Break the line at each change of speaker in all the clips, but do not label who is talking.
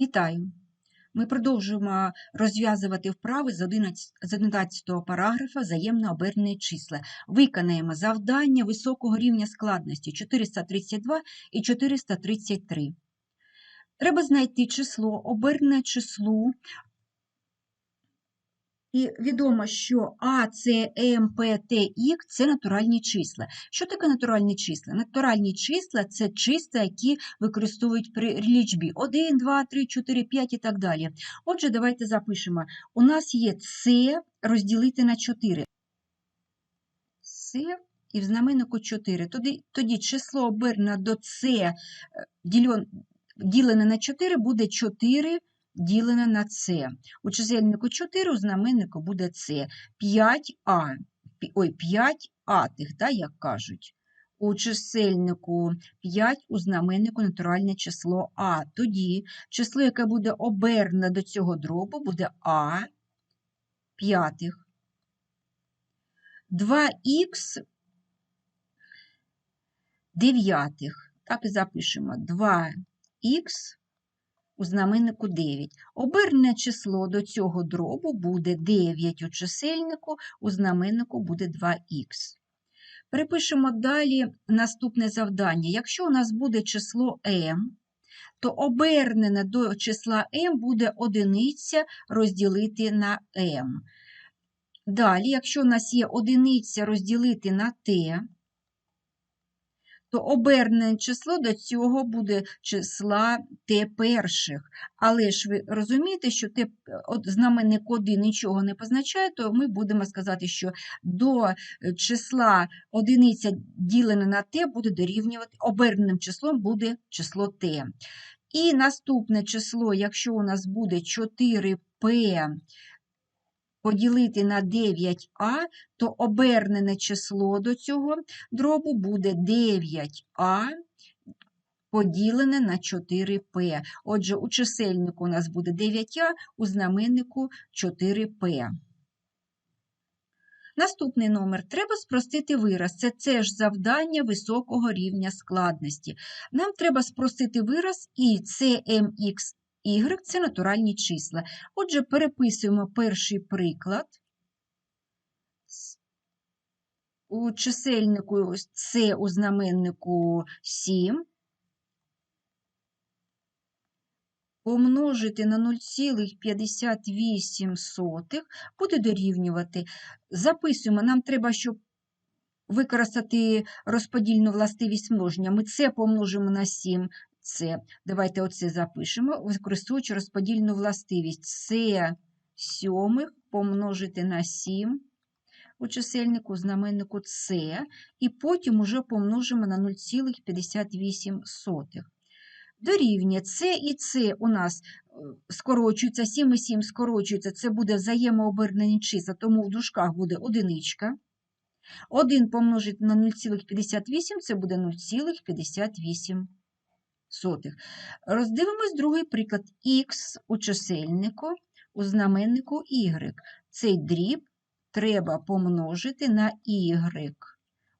Вітаю! Ми продовжуємо розв'язувати вправи з 11 з 11 параграфа взаємно обернені числа. Виконаємо завдання високого рівня складності 432 і 433. Треба знайти число, обернене числу. І відомо, що А, С, М, П, Т, Х – це натуральні числа. Що таке натуральні числа? Натуральні числа – це числа, які використовують при лічбі 1, 2, 3, 4, 5 і так далі. Отже, давайте запишемо. У нас є С розділити на 4. С і в знаменнику 4. Тоді, тоді число обернене до С ділене на 4 буде 4 ділене на С. У чисельнику 4, у знаменнику буде С. 5А, ой, 5 атих, да, як кажуть. У чисельнику 5, у знаменнику натуральне число А. Тоді число, яке буде обернене до цього дробу, буде А п'ятих. 2х дев'ятих. Так і запишемо 2х у знаменнику 9. Обернене число до цього дробу буде 9 у чисельнику, у знаменнику буде 2х. Перепишемо далі наступне завдання. Якщо у нас буде число m, то обернене до числа m буде одиниця розділити на m. Далі, якщо у нас є одиниця розділити на t, то обернене число до цього буде числа t перших. Але ж ви розумієте, що от знаменник 1 нічого не позначає, то ми будемо сказати, що до е, числа одиниця ділене на t буде дорівнювати, оберненим числом буде число t. І наступне число, якщо у нас буде 4p поділити на 9а, то обернене число до цього дробу буде 9а поділене на 4p. Отже, у чисельнику у нас буде 9а, у знаменнику 4p. Наступний номер. Треба спростити вираз. Це теж завдання високого рівня складності. Нам треба спростити вираз і CMX Y – це натуральні числа. Отже, переписуємо перший приклад. У чисельнику С у знаменнику 7. Помножити на 0,58 буде дорівнювати. Записуємо, нам треба, щоб використати розподільну властивість множення. Ми це помножимо на 7, це. Давайте оце запишемо, використовуючи розподільну властивість. С сьомих помножити на 7 у чисельнику, знаменнику С, і потім уже помножимо на 0,58. Дорівнює С і С у нас скорочується, 7 і 7 скорочується, це буде взаємообернені числа, тому в дужках буде одиничка. 1 помножити на 0,58 це буде 0,58 сотих. Роздивимось другий приклад. Х у чисельнику, у знаменнику y. Цей дріб треба помножити на y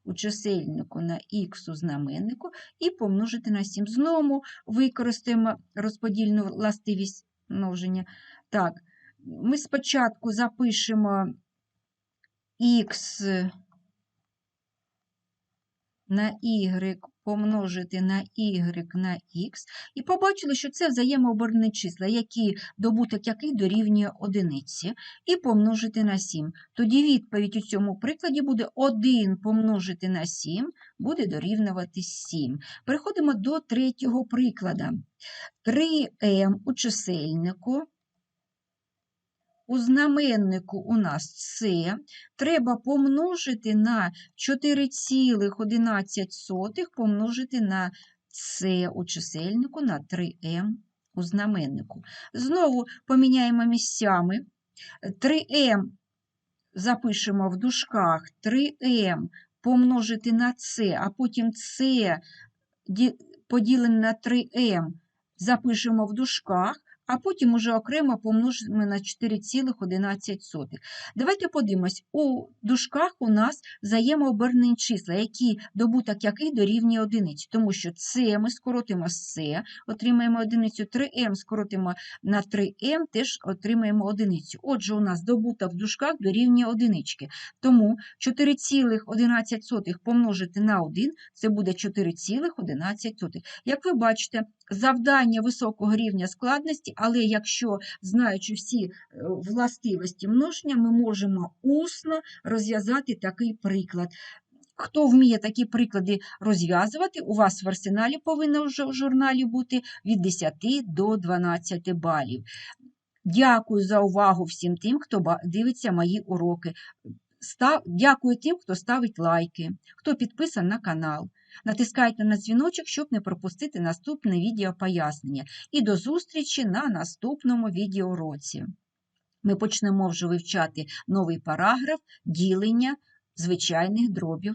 у чисельнику на х у знаменнику і помножити на 7. Знову використаємо розподільну властивість множення. Так, ми спочатку запишемо х на y помножити на y на x, і побачили, що це взаємообернені числа, які добуток яких дорівнює одиниці, і помножити на 7. Тоді відповідь у цьому прикладі буде 1 помножити на 7 буде дорівнювати 7. Переходимо до третього прикладу. 3m у чисельнику у знаменнику у нас С треба помножити на 4,11 помножити на С у чисельнику на 3М у знаменнику. Знову поміняємо місцями. 3М запишемо в дужках 3М помножити на С, а потім С поділене на 3М запишемо в дужках, а потім уже окремо помножимо на 4,11. Давайте подивимось, у дужках у нас взаємообернені числа, які добуток яких дорівнює одиниці, тому що це ми скоротимо з це, отримаємо одиницю, 3m скоротимо на 3m, теж отримаємо одиницю. Отже, у нас добуток в дужках дорівнює одинички. Тому 4,11 помножити на 1 – це буде 4,11. Як ви бачите, завдання високого рівня складності, але якщо, знаючи всі е, властивості множення, ми можемо усно розв'язати такий приклад. Хто вміє такі приклади розв'язувати, у вас в арсеналі повинно вже в журналі бути від 10 до 12 балів. Дякую за увагу всім тим, хто дивиться мої уроки. Дякую тим, хто ставить лайки, хто підписан на канал. Натискайте на дзвіночок, щоб не пропустити наступне відео пояснення. І до зустрічі на наступному відеоуроці. Ми почнемо вже вивчати новий параграф ділення звичайних дробів